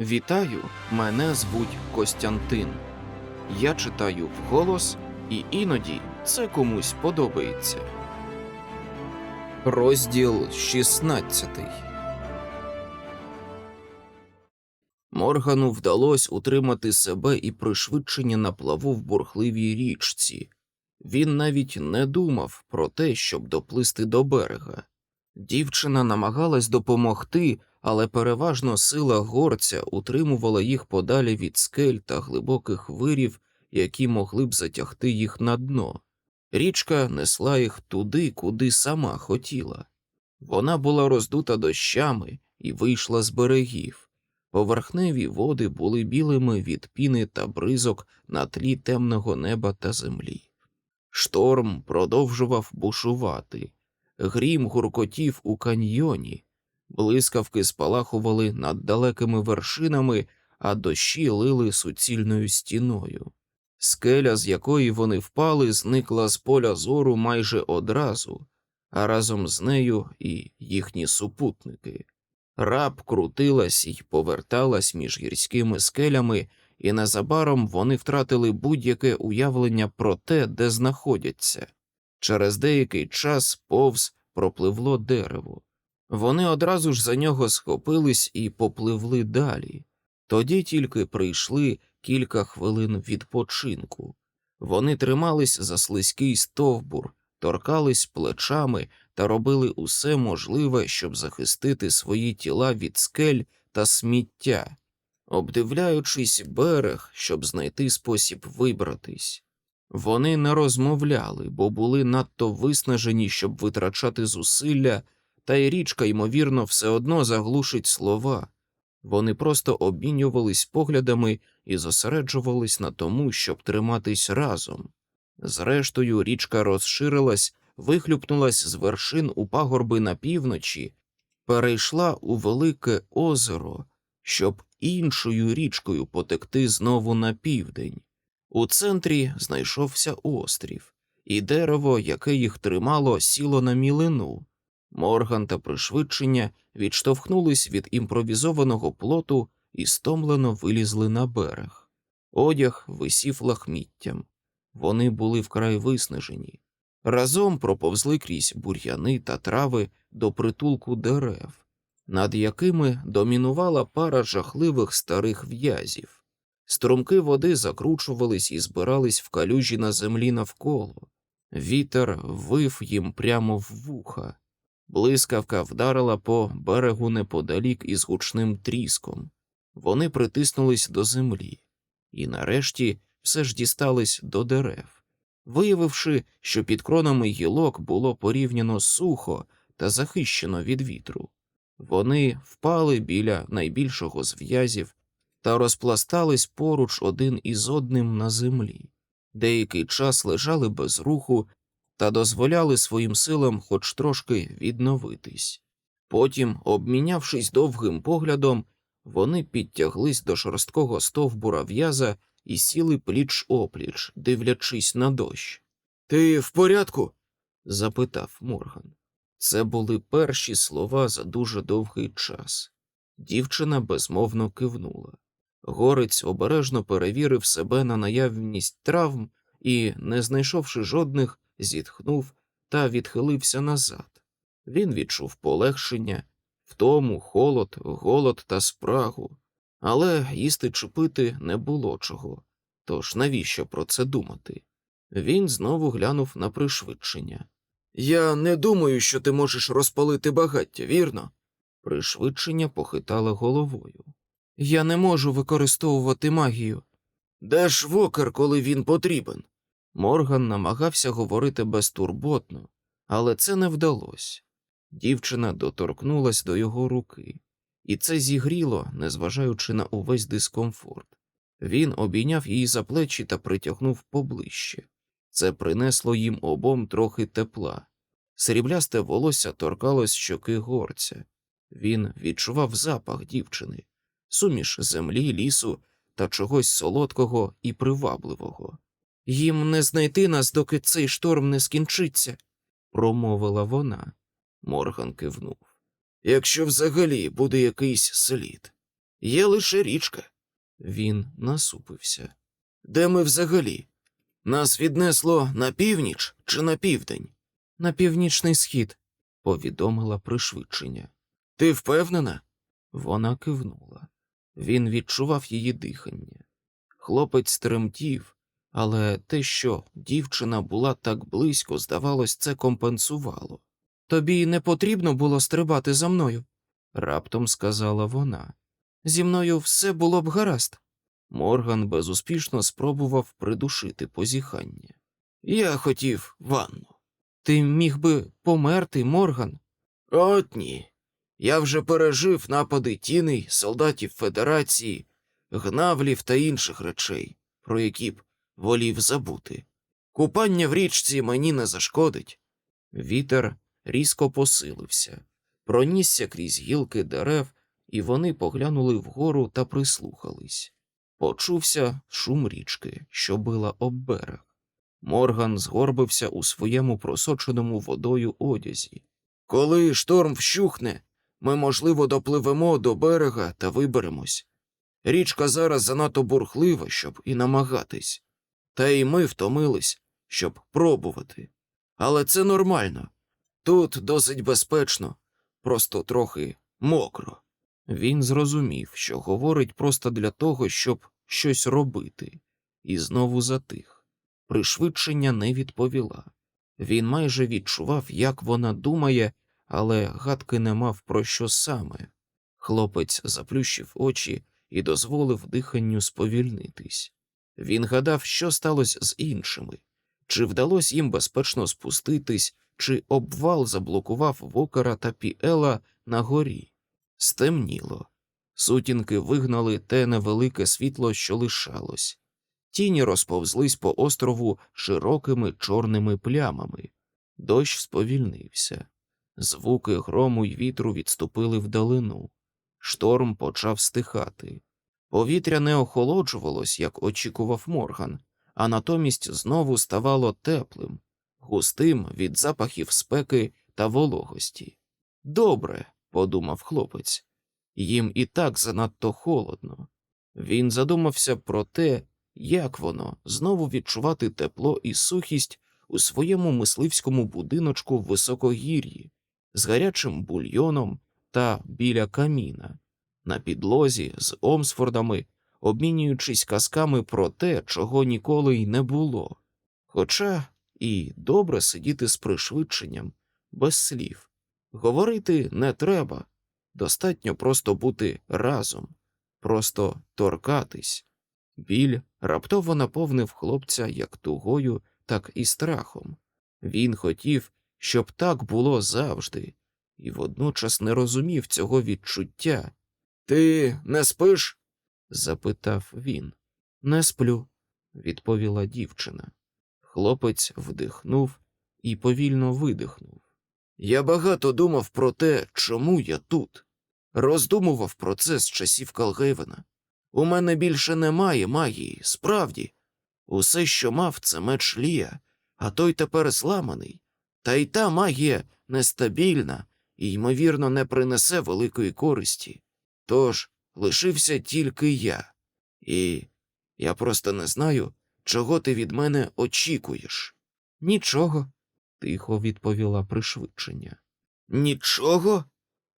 Вітаю, мене звуть Костянтин. Я читаю вголос, і іноді це комусь подобається. Розділ 16 Моргану вдалося утримати себе і пришвидшення на плаву в бурхливій річці. Він навіть не думав про те, щоб доплисти до берега. Дівчина намагалась допомогти, але переважно сила горця утримувала їх подалі від скель та глибоких вирів, які могли б затягти їх на дно. Річка несла їх туди, куди сама хотіла. Вона була роздута дощами і вийшла з берегів. Поверхневі води були білими від піни та бризок на тлі темного неба та землі. Шторм продовжував бушувати. Грім гуркотів у каньйоні, блискавки спалахували над далекими вершинами, а дощі лили суцільною стіною. Скеля, з якої вони впали, зникла з поля зору майже одразу, а разом з нею і їхні супутники. Раб крутилась і поверталась між гірськими скелями, і незабаром вони втратили будь-яке уявлення про те, де знаходяться. Через деякий час повз пропливло дерево. Вони одразу ж за нього схопились і попливли далі. Тоді тільки прийшли кілька хвилин відпочинку. Вони тримались за слизький стовбур, торкались плечами та робили усе можливе, щоб захистити свої тіла від скель та сміття, обдивляючись берег, щоб знайти спосіб вибратись. Вони не розмовляли, бо були надто виснажені, щоб витрачати зусилля, та й річка, ймовірно, все одно заглушить слова. Вони просто обмінювались поглядами і зосереджувались на тому, щоб триматись разом. Зрештою, річка розширилась, вихлюпнулась з вершин у пагорби на півночі, перейшла у велике озеро, щоб іншою річкою потекти знову на південь. У центрі знайшовся острів, і дерево, яке їх тримало, сіло на мілину. Морган та пришвидшення відштовхнулись від імпровізованого плоту і стомлено вилізли на берег. Одяг висів лахміттям. Вони були вкрай виснажені. Разом проповзли крізь бур'яни та трави до притулку дерев, над якими домінувала пара жахливих старих в'язів. Струмки води закручувались і збирались в калюжі на землі навколо. Вітер вив їм прямо в вуха. Блискавка вдарила по берегу неподалік із гучним тріском. Вони притиснулись до землі, і нарешті все ж дістались до дерев. Виявивши, що під кронами гілок було порівняно сухо та захищено від вітру, вони впали біля найбільшого з в'язів та розпластались поруч один із одним на землі. Деякий час лежали без руху та дозволяли своїм силам хоч трошки відновитись. Потім, обмінявшись довгим поглядом, вони підтяглись до шорсткого стовбура в'яза і сіли пліч опліч, дивлячись на дощ. Ти в порядку? запитав Морган. Це були перші слова за дуже довгий час. Дівчина безмовно кивнула. Горець обережно перевірив себе на наявність травм і, не знайшовши жодних, зітхнув та відхилився назад. Він відчув полегшення, втому, холод, голод та спрагу, але їсти чи пити не було чого. Тож навіщо про це думати? Він знову глянув на пришвидшення. Я не думаю, що ти можеш розпалити багаття, вірно? Пришвидшення похитала головою. Я не можу використовувати магію. Де ж вокер, коли він потрібен? Морган намагався говорити безтурботно, але це не вдалося. Дівчина доторкнулась до його руки, і це зігріло, незважаючи на увесь дискомфорт. Він обійняв її за плечі та притягнув поближче. Це принесло їм обом трохи тепла. Сріблясте волосся торкалось щоки горця. Він відчував запах дівчини суміш землі, лісу та чогось солодкого і привабливого. Їм не знайти нас, доки цей шторм не скінчиться, промовила вона. Морган кивнув. Якщо взагалі буде якийсь слід. Є лише річка. Він насупився. Де ми взагалі? Нас віднесло на північ чи на південь? На північний схід, повідомила пришвидшення. Ти впевнена? Вона кивнула. Він відчував її дихання. Хлопець тремтів, але те, що дівчина була так близько, здавалось, це компенсувало. Тобі не потрібно було стрибати за мною, раптом сказала вона. Зі мною все було б гаразд. Морган безуспішно спробував придушити позіхання. Я хотів ванну. Ти міг би померти, Морган. От ні. Я вже пережив напади тіней, солдатів Федерації, гнавлів та інших речей, про які б волів забути. Купання в річці мені не зашкодить. Вітер різко посилився, пронісся крізь гілки дерев, і вони поглянули вгору та прислухались. Почувся шум річки, що била об берег. Морган згорбився у своєму просоченому водою одязі. Коли шторм вщухне, ми, можливо, допливемо до берега та виберемось. Річка зараз занадто бурхлива, щоб і намагатись. Та й ми втомились, щоб пробувати. Але це нормально. Тут досить безпечно, просто трохи мокро. Він зрозумів, що говорить просто для того, щоб щось робити, і знову затих. Пришвидшення не відповіла. Він майже відчував, як вона думає, але гадки не мав про що саме. Хлопець заплющив очі і дозволив диханню сповільнитись. Він гадав, що сталося з іншими, чи вдалося їм безпечно спуститись, чи обвал заблокував вокера та піела на горі. Стемніло. Сутінки вигнали те невелике світло, що лишалось. Тіні розповзлись по острову широкими чорними плямами. Дощ сповільнився. Звуки грому й вітру відступили вдалину. Шторм почав стихати. Повітря не охолоджувалось, як очікував Морган, а натомість знову ставало теплим, густим від запахів спеки та вологості. Добре, подумав хлопець, їм і так занадто холодно. Він задумався про те, як воно знову відчувати тепло і сухість у своєму мисливському будиночку в високогір'ї з гарячим бульйоном та біля каміна, на підлозі з Омсфордами, обмінюючись казками про те, чого ніколи й не було. Хоча і добре сидіти з пришвидшенням, без слів. Говорити не треба, достатньо просто бути разом, просто торкатись. Біль раптово наповнив хлопця як тугою, так і страхом. Він хотів, щоб так було завжди, і водночас не розумів цього відчуття. Ти не спиш? запитав він. Не сплю, відповіла дівчина. Хлопець вдихнув і повільно видихнув. Я багато думав про те, чому я тут. Роздумував про це з часів Калгейвена. У мене більше немає магії, справді. Усе, що мав, це меч Лія, а той тепер зламаний. Та й та магія нестабільна і, ймовірно, не принесе великої користі. Тож лишився тільки я, і я просто не знаю, чого ти від мене очікуєш. Нічого, тихо відповіла пришвидшення. Нічого?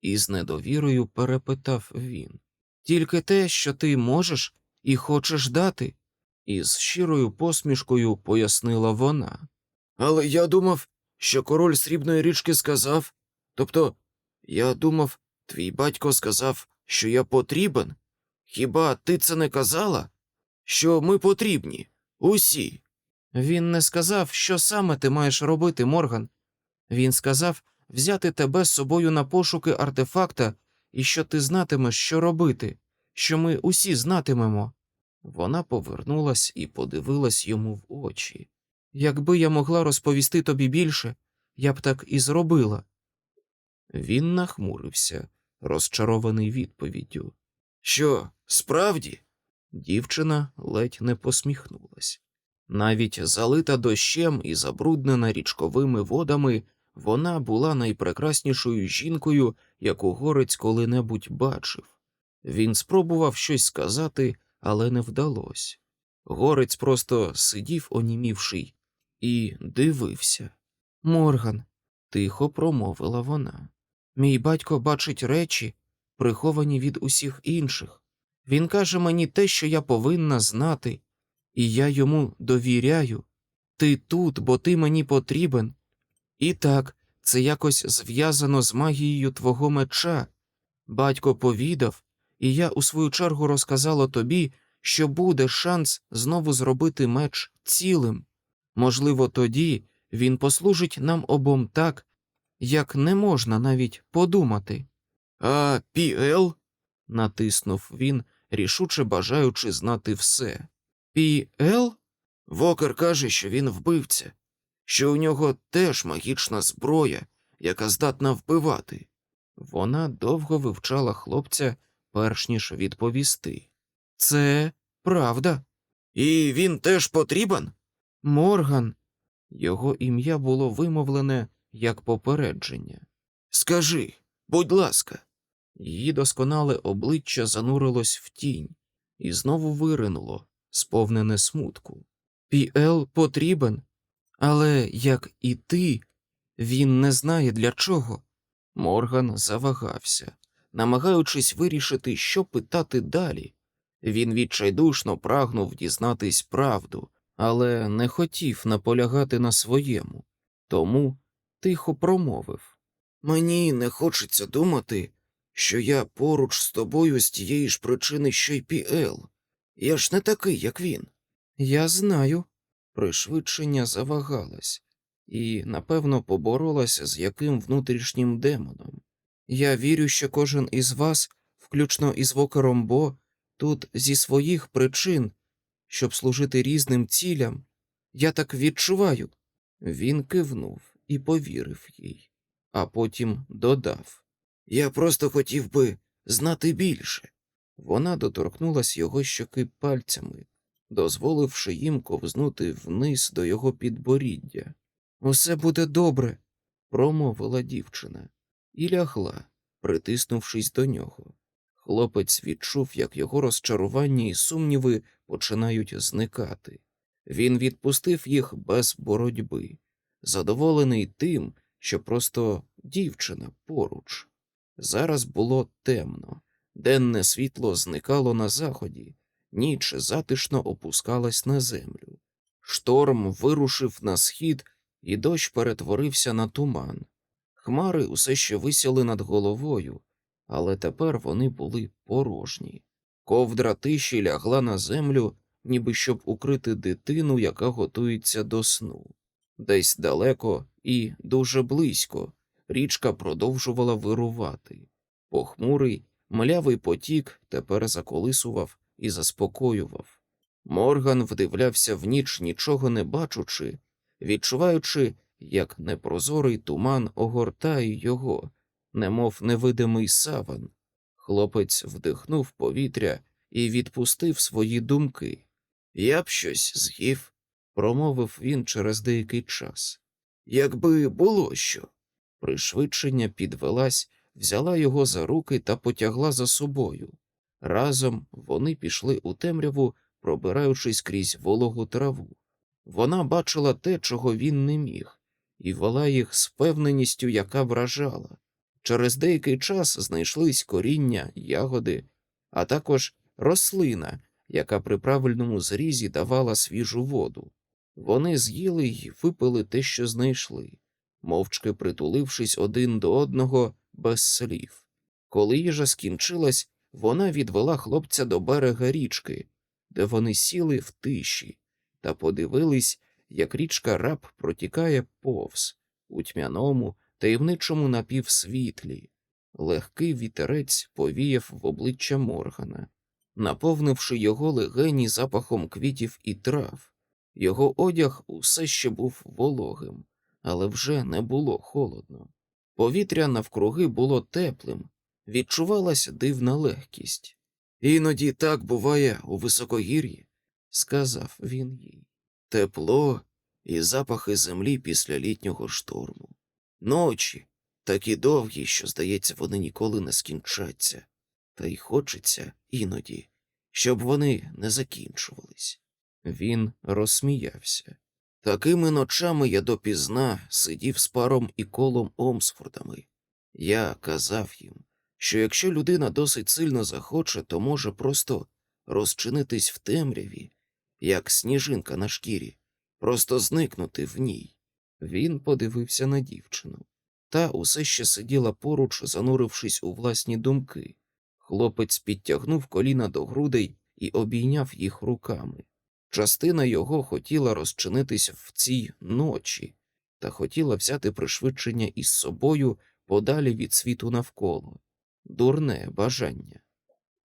із недовірою перепитав він. Тільки те, що ти можеш і хочеш дати, із щирою посмішкою пояснила вона. Але я думав, що король срібної річки сказав. Тобто, я думав, твій батько сказав, що я потрібен. Хіба ти це не казала? Що ми потрібні, усі. Він не сказав, що саме ти маєш робити, Морган. Він сказав взяти тебе з собою на пошуки артефакта і що ти знатимеш, що робити, що ми усі знатимемо. Вона повернулась і подивилась йому в очі. Якби я могла розповісти тобі більше, я б так і зробила. Він нахмурився, розчарований відповіддю. Що, справді? Дівчина ледь не посміхнулась. Навіть залита дощем і забруднена річковими водами, вона була найпрекраснішою жінкою, яку горець коли-небудь бачив. Він спробував щось сказати, але не вдалося. Горець просто сидів, онімівший, і дивився. Морган, тихо промовила вона. Мій батько бачить речі, приховані від усіх інших. Він каже мені те, що я повинна знати, і я йому довіряю. Ти тут, бо ти мені потрібен. І так, це якось зв'язано з магією твого меча. Батько повідав, і я у свою чергу розказала тобі, що буде шанс знову зробити меч цілим. Можливо, тоді він послужить нам обом так, як не можна навіть подумати. А Піел? натиснув він, рішуче бажаючи знати все. Піел? Вокер каже, що він вбивця, що у нього теж магічна зброя, яка здатна вбивати. Вона довго вивчала хлопця, перш ніж відповісти. Це правда. І він теж потрібен? Морган. Його ім'я було вимовлене як попередження. Скажи, будь ласка. Її досконале обличчя занурилось в тінь і знову виринуло, сповнене смутку. Піел потрібен, але, як і ти, він не знає для чого. Морган завагався, намагаючись вирішити, що питати далі. Він відчайдушно прагнув дізнатись правду, але не хотів наполягати на своєму, тому тихо промовив Мені не хочеться думати, що я поруч з тобою з тієї ж причини, що й Піел. Я ж не такий, як він. Я знаю. Пришвидшення завагалась і, напевно, поборолася з яким внутрішнім демоном. Я вірю, що кожен із вас, включно із Вокером Бо, тут зі своїх причин, щоб служити різним цілям. Я так відчуваю. Він кивнув і повірив їй, а потім додав Я просто хотів би знати більше. Вона доторкнулась його щоки пальцями, дозволивши їм ковзнути вниз до його підборіддя. Усе буде добре, промовила дівчина, і лягла, притиснувшись до нього. Хлопець відчув, як його розчарування і сумніви починають зникати. Він відпустив їх без боротьби, задоволений тим, що просто дівчина поруч. Зараз було темно, денне світло зникало на заході, ніч затишно опускалась на землю. Шторм вирушив на схід, і дощ перетворився на туман. Хмари усе ще висіли над головою, але тепер вони були порожні. Ковдра тиші лягла на землю, ніби щоб укрити дитину, яка готується до сну. Десь далеко і дуже близько річка продовжувала вирувати. Похмурий, млявий потік тепер заколисував і заспокоював. Морган вдивлявся в ніч, нічого не бачучи, відчуваючи, як непрозорий туман огортає його, немов невидимий саван. Хлопець вдихнув повітря і відпустив свої думки. Я б щось з'їв, промовив він через деякий час. Якби було що. Пришвидшення підвелась, взяла його за руки та потягла за собою. Разом вони пішли у темряву, пробираючись крізь вологу траву. Вона бачила те, чого він не міг, і вела їх з певненістю, яка вражала. Через деякий час знайшлись коріння, ягоди, а також рослина, яка при правильному зрізі давала свіжу воду. Вони з'їли й випили те, що знайшли, мовчки притулившись один до одного без слів. Коли їжа скінчилась, вона відвела хлопця до берега річки, де вони сіли в тиші, та подивились, як річка раб протікає повз у тьмяному, таємничому напівсвітлі. Легкий вітерець повіяв в обличчя Моргана, наповнивши його легені запахом квітів і трав. Його одяг усе ще був вологим, але вже не було холодно. Повітря навкруги було теплим, відчувалася дивна легкість. Іноді так буває у високогір'ї, сказав він їй. Тепло і запахи землі після літнього шторму. Ночі такі довгі, що, здається, вони ніколи не скінчаться. та й хочеться іноді, щоб вони не закінчувались. Він розсміявся. Такими ночами я допізна сидів з паром і колом Омсфордами. Я казав їм, що якщо людина досить сильно захоче, то може просто розчинитись в темряві, як сніжинка на шкірі, просто зникнути в ній. Він подивився на дівчину. Та усе ще сиділа поруч, занурившись у власні думки. Хлопець підтягнув коліна до грудей і обійняв їх руками. Частина його хотіла розчинитись в цій ночі та хотіла взяти пришвидшення із собою подалі від світу навколо. Дурне бажання.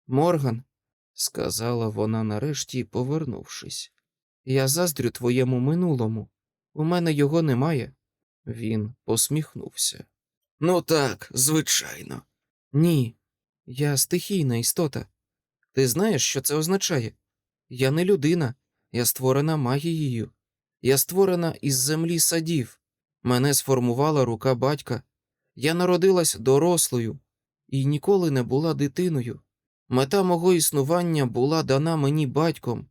Морган, сказала вона нарешті, повернувшись, я заздрю твоєму минулому. У мене його немає. Він посміхнувся. Ну так, звичайно. Ні, я стихійна істота. Ти знаєш, що це означає? Я не людина, я створена магією. Я створена із землі садів. Мене сформувала рука батька. Я народилась дорослою і ніколи не була дитиною. Мета мого існування була дана мені батьком,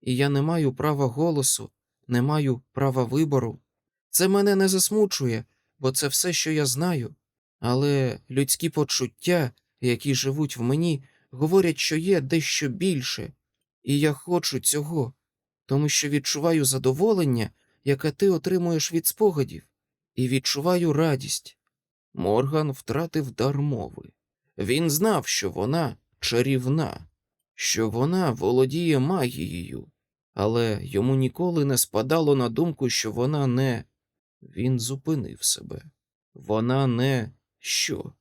і я не маю права голосу, не маю права вибору. Це мене не засмучує, бо це все, що я знаю. Але людські почуття, які живуть в мені, говорять, що є дещо більше, і я хочу цього, тому що відчуваю задоволення, яке ти отримуєш від спогадів, і відчуваю радість. Морган втратив дар мови. Він знав, що вона чарівна, що вона володіє магією, але йому ніколи не спадало на думку, що вона не. Він зупинив себе. Вона не що?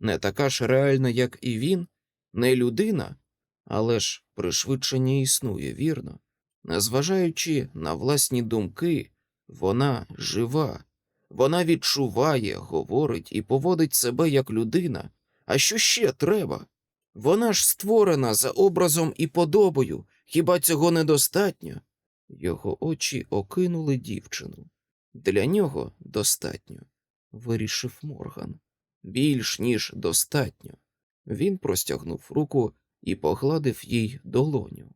Не така ж реальна, як і він, не людина, але ж пришвидшення існує, вірно. Незважаючи на власні думки, вона жива, вона відчуває, говорить і поводить себе як людина. А що ще треба? Вона ж створена за образом і подобою, хіба цього недостатньо? Його очі окинули дівчину. Для нього достатньо, вирішив Морган. Більш ніж достатньо. Він простягнув руку і погладив їй долоню.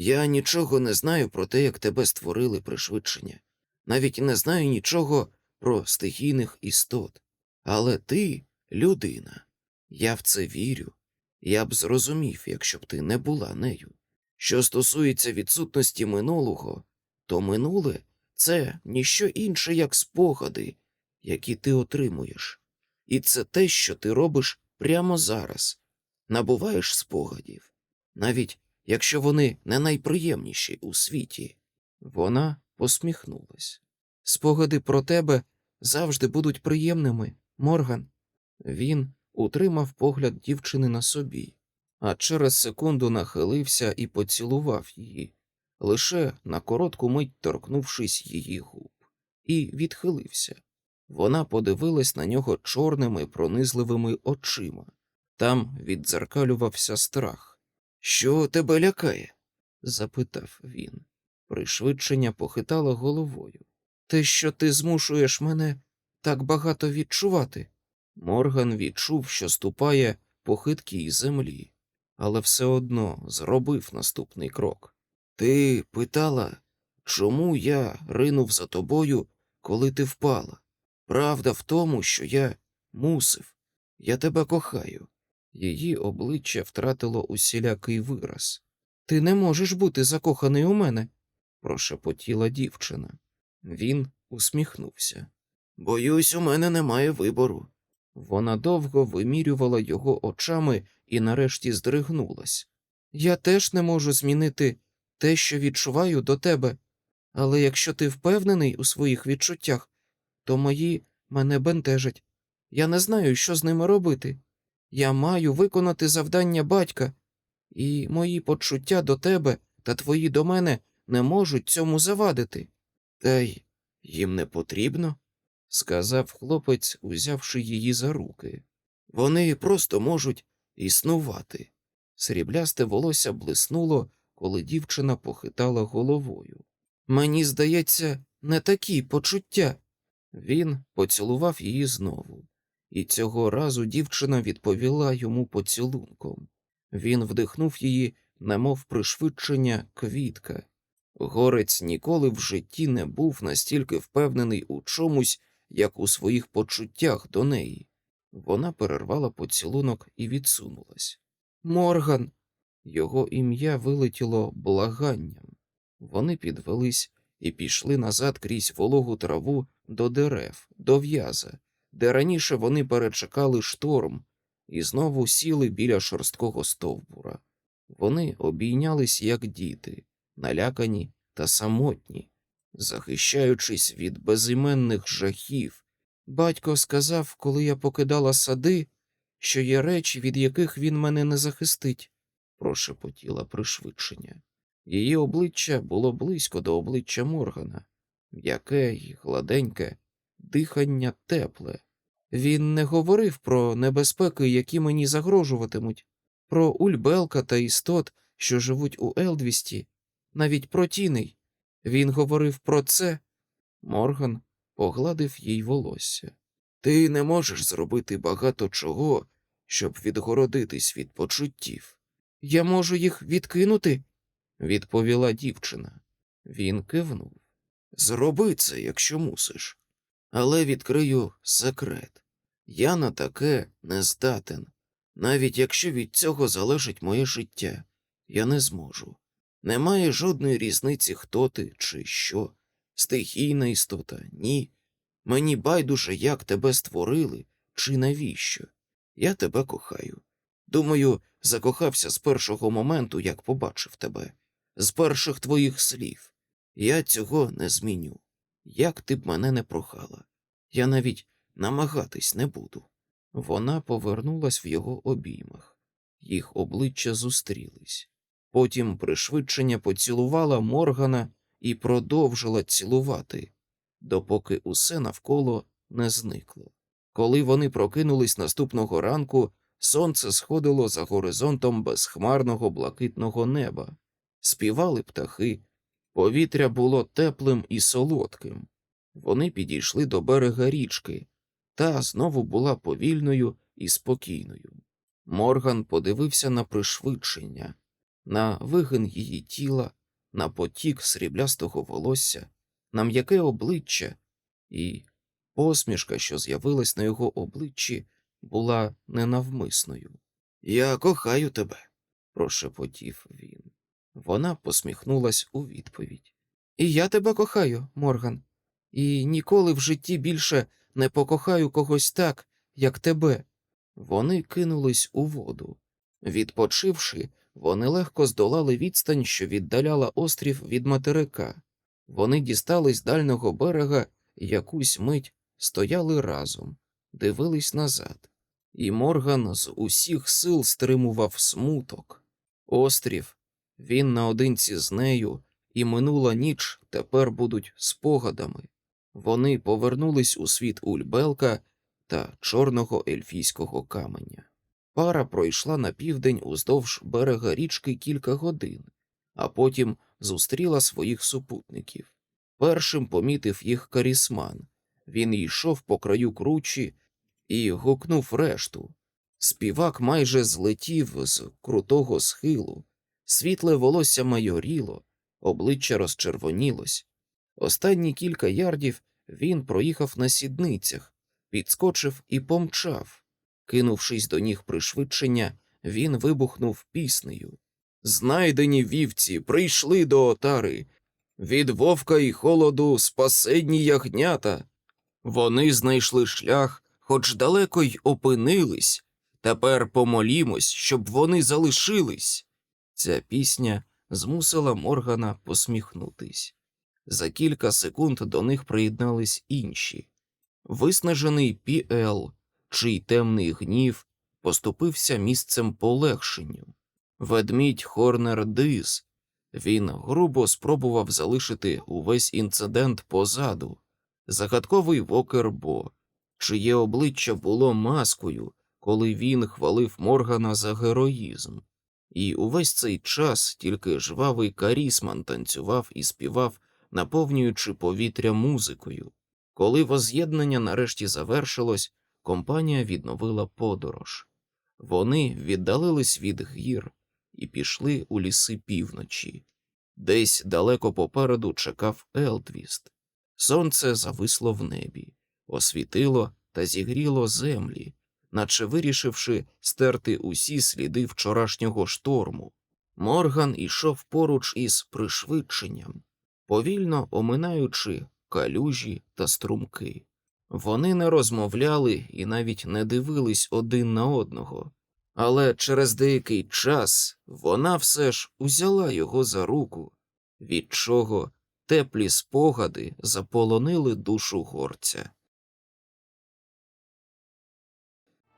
Я нічого не знаю про те, як тебе створили пришвидшення. Навіть не знаю нічого про стихійних істот. Але ти людина. Я в це вірю. Я б зрозумів, якщо б ти не була нею. Що стосується відсутності минулого, то минуле це ніщо інше, як спогади, які ти отримуєш. І це те, що ти робиш прямо зараз. Набуваєш спогадів, навіть якщо вони не найприємніші у світі. Вона посміхнулась. Спогади про тебе завжди будуть приємними, Морган. Він утримав погляд дівчини на собі, а через секунду нахилився і поцілував її, лише на коротку мить торкнувшись її губ, і відхилився. Вона подивилась на нього чорними пронизливими очима. Там віддзеркалювався страх. Що тебе лякає? запитав він. Пришвидшення похитало головою. Те, що ти змушуєш мене так багато відчувати. Морган відчув, що ступає по хиткій землі, але все одно зробив наступний крок. Ти питала, чому я ринув за тобою, коли ти впала? Правда в тому, що я мусив, я тебе кохаю. Її обличчя втратило усілякий вираз. Ти не можеш бути закоханий у мене, прошепотіла дівчина. Він усміхнувся. Боюсь, у мене немає вибору. Вона довго вимірювала його очами і нарешті здригнулась. Я теж не можу змінити те, що відчуваю до тебе, але якщо ти впевнений у своїх відчуттях, то мої мене бентежать. Я не знаю, що з ними робити. Я маю виконати завдання батька, і мої почуття до тебе та твої до мене не можуть цьому завадити. Та й їм не потрібно, сказав хлопець, узявши її за руки. Вони просто можуть існувати. Сріблясте волосся блиснуло, коли дівчина похитала головою. Мені здається, не такі почуття. Він поцілував її знову, і цього разу дівчина відповіла йому поцілунком. Він вдихнув її, немов пришвидшення квітка. Горець ніколи в житті не був настільки впевнений у чомусь, як у своїх почуттях до неї. Вона перервала поцілунок і відсунулась. Морган. Його ім'я вилетіло благанням. Вони підвелись і пішли назад крізь вологу траву до дерев, до в'яза, де раніше вони перечекали шторм і знову сіли біля шорсткого стовбура. Вони обійнялись, як діти, налякані та самотні, захищаючись від безіменних жахів. Батько сказав, коли я покидала сади, що є речі, від яких він мене не захистить, прошепотіла пришвидшення. Її обличчя було близько до обличчя Моргана, м'яке й гладеньке, дихання тепле. Він не говорив про небезпеки, які мені загрожуватимуть, про ульбелка та істот, що живуть у Елдвісті, навіть про тіней. Він говорив про це. Морган погладив їй волосся. Ти не можеш зробити багато чого, щоб відгородитись від почуттів. Я можу їх відкинути, відповіла дівчина. Він кивнув. Зроби це, якщо мусиш. Але відкрию секрет. Я на таке не здатен. Навіть якщо від цього залежить моє життя, я не зможу. Немає жодної різниці, хто ти чи що. Стихійна істота, ні. Мені байдуже, як тебе створили чи навіщо. Я тебе кохаю. Думаю, закохався з першого моменту, як побачив тебе, з перших твоїх слів. Я цього не зміню. Як ти б мене не прохала. Я навіть намагатись не буду. Вона повернулась в його обіймах, їх обличчя зустрілись. Потім пришвидшення поцілувала Моргана і продовжила цілувати, допоки усе навколо не зникло. Коли вони прокинулись наступного ранку, сонце сходило за горизонтом безхмарного блакитного неба, співали птахи, повітря було теплим і солодким. Вони підійшли до берега річки, та знову була повільною і спокійною. Морган подивився на пришвидшення, на вигин її тіла, на потік сріблястого волосся, на м'яке обличчя, і посмішка, що з'явилась на його обличчі, була ненавмисною. Я кохаю тебе, прошепотів він. Вона посміхнулась у відповідь. І я тебе кохаю, Морган, і ніколи в житті більше не покохаю когось так, як тебе. Вони кинулись у воду. Відпочивши, вони легко здолали відстань, що віддаляла острів від материка. Вони дістались дальнього берега якусь мить стояли разом, дивились назад, і Морган з усіх сил стримував смуток. Острів, він наодинці з нею, і минула ніч тепер будуть спогадами. Вони повернулись у світ Ульбелка та чорного ельфійського каменя. Пара пройшла на південь уздовж берега річки кілька годин, а потім зустріла своїх супутників. Першим помітив їх карісман. Він йшов по краю кручі і гукнув решту. Співак майже злетів з крутого схилу, світле волосся майоріло, обличчя розчервонілось. Останні кілька ярдів він проїхав на сідницях, підскочив і помчав. Кинувшись до ніг пришвидшення, він вибухнув піснею. Знайдені вівці прийшли до отари. Від вовка і холоду спасенні ягнята. Вони знайшли шлях, хоч далеко й опинились. Тепер помолімось, щоб вони залишились. Ця пісня змусила Моргана посміхнутись. За кілька секунд до них приєднались інші. Виснажений Піел, чий темний гнів поступився місцем полегшенню. Ведмідь Хорнер Диз. Він грубо спробував залишити увесь інцидент позаду. Загадковий Вокер Бо, чиє обличчя було маскою, коли він хвалив Моргана за героїзм. І увесь цей час тільки жвавий карісман танцював і співав, наповнюючи повітря музикою. Коли воз'єднання нарешті завершилось, компанія відновила подорож. Вони віддалились від гір і пішли у ліси півночі. Десь далеко попереду чекав Елтвіст. Сонце зависло в небі, освітило та зігріло землі, наче вирішивши стерти усі сліди вчорашнього шторму. Морган ішов поруч із пришвидшенням, повільно оминаючи калюжі та струмки. Вони не розмовляли і навіть не дивились один на одного, але через деякий час вона все ж узяла його за руку, від чого теплі спогади заполонили душу горця.